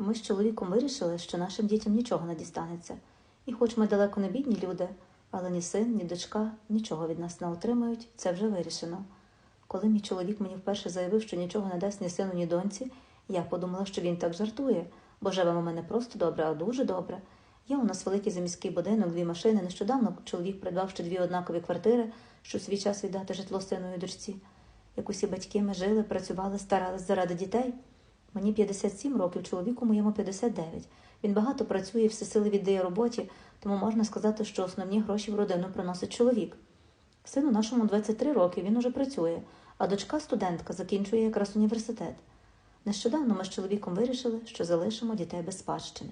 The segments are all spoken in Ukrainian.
Ми з чоловіком вирішили, що нашим дітям нічого не дістанеться. І хоч ми далеко не бідні люди, але ні син, ні дочка нічого від нас не отримають, це вже вирішено. Коли мій чоловік мені вперше заявив, що нічого не дасть ні сину, ні доньці, я подумала, що він так жартує, бо живемо ми не просто добре, а дуже добре. Є у нас великий заміський будинок, дві машини. Нещодавно чоловік придбав ще дві однакові квартири, щоб свій час віддати житло сину і дочці. Як усі батьки ми жили, працювали, старались заради дітей. Мені 57 років, чоловіку моєму 59. Він багато працює, все сили віддає роботі, тому можна сказати, що основні гроші в родину приносить чоловік. Сину нашому 23 роки, він уже працює, а дочка студентка закінчує якраз університет. Нещодавно ми з чоловіком вирішили, що залишимо дітей без спадщини.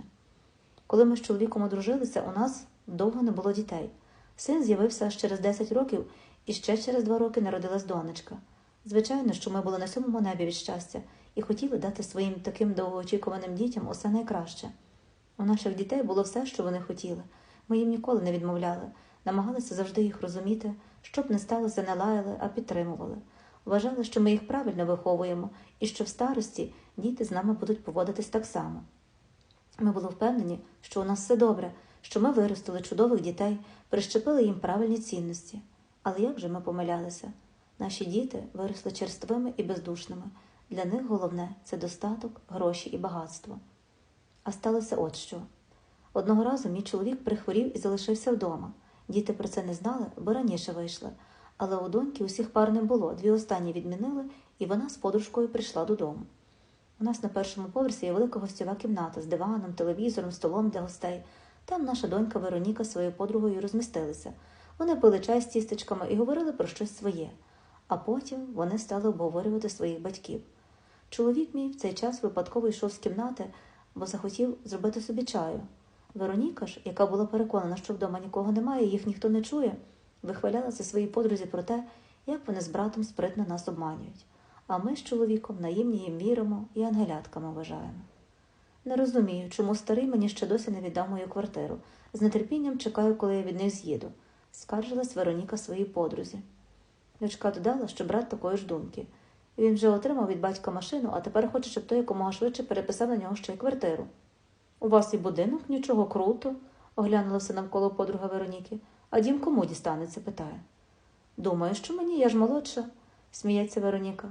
Коли ми з чоловіком одружилися, у нас довго не було дітей. Син з'явився аж через 10 років, і ще через 2 роки народилась донечка. Звичайно, що ми були на сьомому небі від щастя і хотіли дати своїм таким довгоочікуваним дітям усе найкраще. У наших дітей було все, що вони хотіли. Ми їм ніколи не відмовляли, намагалися завжди їх розуміти, щоб не сталося, не лаяли, а підтримували. Вважали, що ми їх правильно виховуємо і що в старості діти з нами будуть поводитись так само. Ми були впевнені, що у нас все добре, що ми виростили чудових дітей, прищепили їм правильні цінності. Але як же ми помилялися? Наші діти виросли черствими і бездушними. Для них головне це достаток, гроші і багатство. А сталося от що. Одного разу мій чоловік прихворів і залишився вдома. Діти про це не знали, бо раніше вийшли. Але у доньки усіх пар не було, дві останні відмінили, і вона з подружкою прийшла додому. У нас на першому поверсі є велика гостьова кімната з диваном, телевізором, столом для гостей. Там наша донька Вероніка з своєю подругою розмістилися. Вони пили чай з тістечками і говорили про щось своє. А потім вони стали обговорювати своїх батьків. Чоловік мій в цей час випадково йшов з кімнати, бо захотів зробити собі чаю. Вероніка ж, яка була переконана, що вдома нікого немає, їх ніхто не чує, вихвалялася своїй подрузі про те, як вони з братом спритно нас обманюють. А ми з чоловіком наївні їм віримо і ангелятками вважаємо. Не розумію, чому старий мені ще досі не віддав мою квартиру. З нетерпінням чекаю, коли я від них з'їду, скаржилась Вероніка своїй подрузі. Дочка додала, що брат такої ж думки. Він вже отримав від батька машину, а тепер хоче, щоб той якомога швидше переписав на нього ще й квартиру. У вас і будинок, нічого круто, оглянулася навколо подруга Вероніки. А дім кому дістанеться? питає. Думаю, що мені, я ж молодша, сміється Вероніка.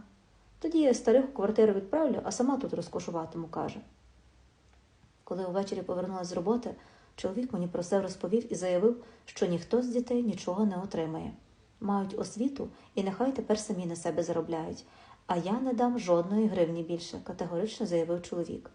Тоді я старих у квартиру відправлю, а сама тут розкошуватиму, каже. Коли увечері повернулася з роботи, чоловік мені про все розповів і заявив, що ніхто з дітей нічого не отримає. Мають освіту і нехай тепер самі на себе заробляють, а я не дам жодної гривні більше, категорично заявив чоловік.